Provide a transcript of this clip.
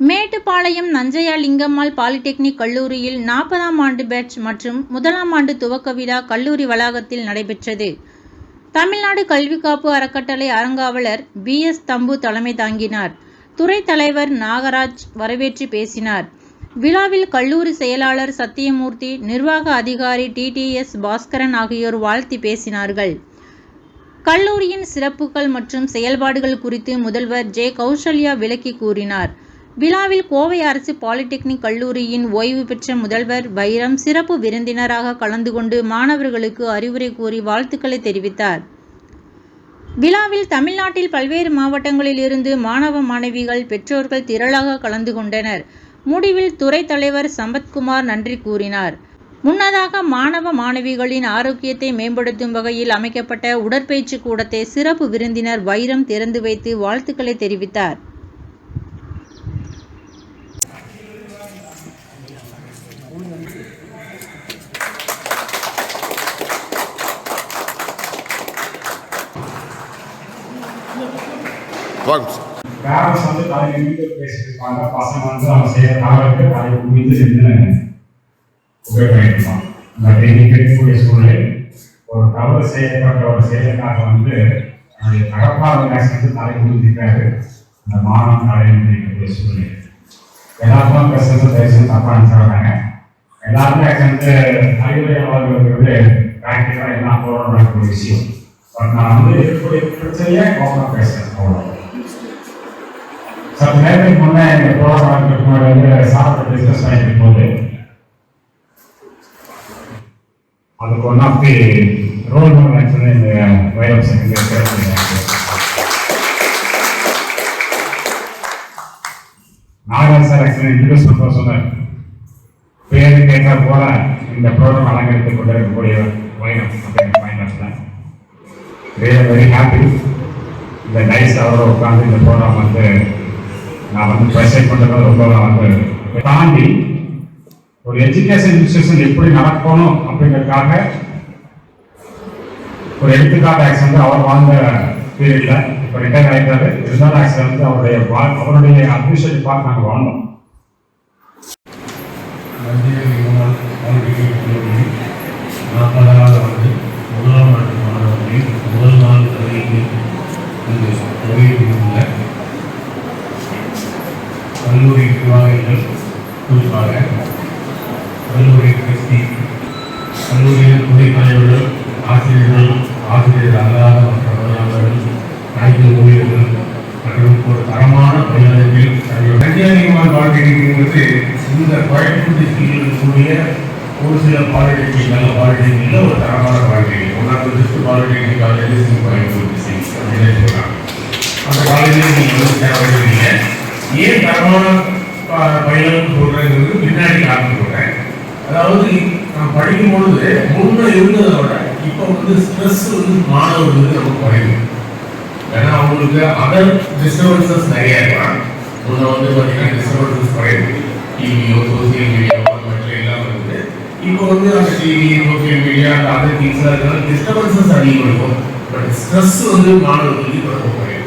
Mettupalayam நஞ்சையா Lingammal polytechnic கல்லூரியில் நாற்பதாம் ஆண்டு பேட்ச் மற்றும் முதலாம் ஆண்டு துவக்க விழா கல்லூரி வளாகத்தில் நடைபெற்றது. தமிழ்நாடு கல்வி காப்பு அறக்கட்டளை அறங்காவலர் பி. எஸ். தம்பு தலைமை தாங்கினார். துறை தலைவர் நாகராஜ் வரவேற்று பேசினார். விழாவில் கல்லூரி செயலாளர் சத்தியமூர்த்தி, நிர்வாக அதிகாரி டிடிஎஸ் பாஸ்கரன் ஆகியோர் வாழ்த்தி பேசினார்கள். கல்லூரியின் சிறப்புகள் மற்றும் செயல்பாடுகள் குறித்து முதல்வர் ஜே கௌசல்யா விளக்கி கூறினார். விழாவில் கோவை அரசு பாலிடெக்னிக் கல்லூரியின் ஓய்வு பெற்ற முதல்வர் வைரம் சிறப்பு விருந்தினராக கலந்து கொண்டு மாணவர்களுக்கு அறிவுரை கூறி வாழ்த்துக்களை தெரிவித்தார். விழாவில் தமிழ்நாட்டில் பல்வேறு மாவட்டங்களில் இருந்து மாணவ மாணவிகள், பெற்றோர்கள் திரளாக கலந்து கொண்டனர். முடிவில் துறை தலைவர் சம்பத்குமார் நன்றி கூறினார். முன்னதாக மாணவ மாணவிகளின் ஆரோக்கியத்தை மேம்படுத்தும் வகையில் அமைக்கப்பட்ட உடற்பயிற்சி கூடத்தை சிறப்பு விருந்தினர் வைரம் திறந்து வைத்து வாழ்த்துக்களை தெரிவித்தார். வாங்க. பேரண்ட்ஸ் வந்து தலை நிமிந்து பேசிட்டு இருப்பாங்க பசங்க வந்து அவங்க செய்யற தவறுக்கு தலை குவிந்து நின்று உபயோகிப்பான் பட் இன்னைக்கு இருக்கக்கூடிய சூழ்நிலை ஒரு தவறு செய்யப்பட்ட ஒரு செயலுக்காக வந்து அவருடைய தகப்பாளர் வந்து தலை முடிஞ்சிருக்காரு அந்த மாணவன் தலை நிமிந்திருக்கக்கூடிய சூழ்நிலை. எல்லாருக்கும் பேசுறது தயவுசெய்து தப்பா நினைச்சாங்க எல்லாருமே வந்து அறிவுரை வளர்கிறது எல்லாம் போராடக்கூடிய ஒரு விஷயம். பட் நான் வந்து இருக்கக்கூடிய பிரச்சனையே ஓப்பனாக பேசுறேன். அவ்வளோ சற்று நேரத்துக்கு முன்னே இந்த ப்ரோக்ராம் முன்னாடி வந்து சாப்பிட்டு டிஸ்கஸ் பண்ணிட்டு போது அதுக்கு one of the role model actually இந்த virus Nagaraj sir actually introduce பண்ண சொன்னார். பேரு கேட்டா போல இந்த ப்ரோக்ராம் அலங்கரித்துக் கொண்டிருக்கக்கூடிய வைரம் அப்படிங்கிற மைனஸ்ல வெரி வெரி ஹாப்பி இந்த நைஸ் அவரோட உட்காந்து இந்த ப்ரோக்ராம் வந்து நான் வந்து ப்ரெசென்ட் பண்ணுறது ரொம்ப நான் தாண்டி ஒரு எஜுகேஷன் இன்ஸ்டியூஷன் எப்படி நடக்கணும் அப்படிங்கிறதுக்காக ஒரு எடுத்துக்காட்டு ஆக்சன் வந்து அவர் வாழ்ந்த பீரியட்ல இப்போ ரிட்டையர் ஆகிட்டாரு இருந்தாலும் ஆக்சன் வந்து அவருடைய அவருடைய அட்மினிஸ்ட்ரேட்டிவ் பார்க்க நாங்கள் வாழ்ந்தோம் ஆசிரியர் அல்லாத மற்ற பணியாளர்கள் அனைத்து ஊழியர்கள் மற்றும் ஒரு தரமான பணியாளர்கள் தனியார் பாலிடெக்னிக்ங்கிறது இந்த கோயம்புத்தூர் இருக்கக்கூடிய ஒரு சில பாலிடெக்னிக் நல்ல பாலிடெக்னிக்ல ஒரு தரமான polytechnic one of the best polytechnic colleges in Coimbatore district அப்படின்னு சொல்கிறாங்க அந்த காலேஜில் நீங்கள் வந்து தேவைப்படுறீங்க. ஏன் தரமான ப- பயிலும் சொல்றேங்கிறது பின்னாடி காரணம் சொல்றேன். அதாவது நான் படிக்கும் பொழுது முன்ன இருந்ததை விட இப்போ வந்து ஸ்ட்ரெஸ் வந்து மாணவர்களுக்கு ரொம்ப குறையுது ஏன்னா அவங்களுக்கு அதர் டிஸ்டர்பன்சஸ் நிறைய இருக்கலாம். முன்ன வந்து பார்த்தீங்கன்னா டிஸ்டர்பன்சஸ் குறையுது டிவியோ சோசியல் மீடியாவோ மற்ற எல்லாம் வந்து இப்போ வந்து அந்த டிவி சோசியல் மீடியா அந்த அதர் திங்ஸ்லாம் இருக்கிறது டிஸ்டர்பன்சஸ் அதிகம் இருக்கும் பட் ஸ்ட்ரெஸ் வந்து மாணவர்களுக்கு இப்போ ரொம்ப குறையுது